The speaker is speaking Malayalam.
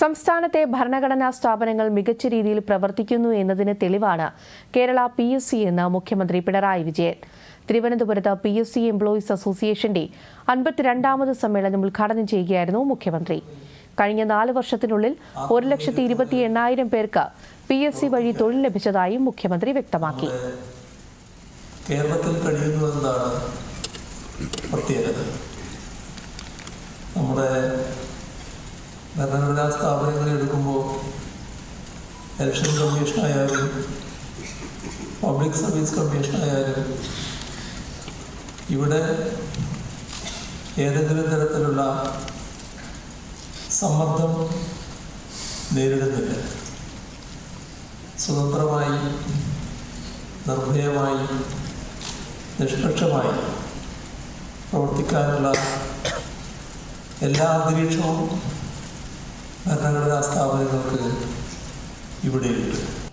സംസ്ഥാനത്തെ ഭരണഘടനാ സ്ഥാപനങ്ങൾ മികച്ച രീതിയിൽ പ്രവർത്തിക്കുന്നു എന്നതിന് തെളിവാണ് കേരള പി എസ് സി എന്ന് മുഖ്യമന്ത്രി പിണറായി വിജയൻ. തിരുവനന്തപുരത്ത് പി എസ് സി എംപ്ലോയീസ് അസോസിയേഷന്റെ അൻപത്തിരണ്ടാമത് സമ്മേളനം ഉദ്ഘാടനം ചെയ്യുകയായിരുന്നു മുഖ്യമന്ത്രി. കഴിഞ്ഞ നാല് വർഷത്തിനുള്ളിൽ ഒരു ലക്ഷത്തി ഇരുപത്തി എണ്ണായിരം പേർക്ക് പി എസ് സി വഴി തൊഴിൽ ലഭിച്ചതായും മുഖ്യമന്ത്രി വ്യക്തമാക്കി. കേരളത്തിൽ ഭരണഘടനാ സ്ഥാപനങ്ങളെ എടുക്കുമ്പോൾ ഇലക്ഷൻ കമ്മീഷനായാലും പബ്ലിക് സർവീസ് കമ്മീഷനായാലും ഇവിടെ ഏതെങ്കിലും തരത്തിലുള്ള സമ്മർദ്ദം നേരിടുന്നില്ല. സ്വതന്ത്രമായി നിർഭയമായി നിഷ്പക്ഷമായി പ്രവർത്തിക്കാനുള്ള എല്ലാ അന്തരീക്ഷവും ഭരണഘടനാ സ്ഥാപനങ്ങൾക്ക് ഇവിടെയുണ്ട്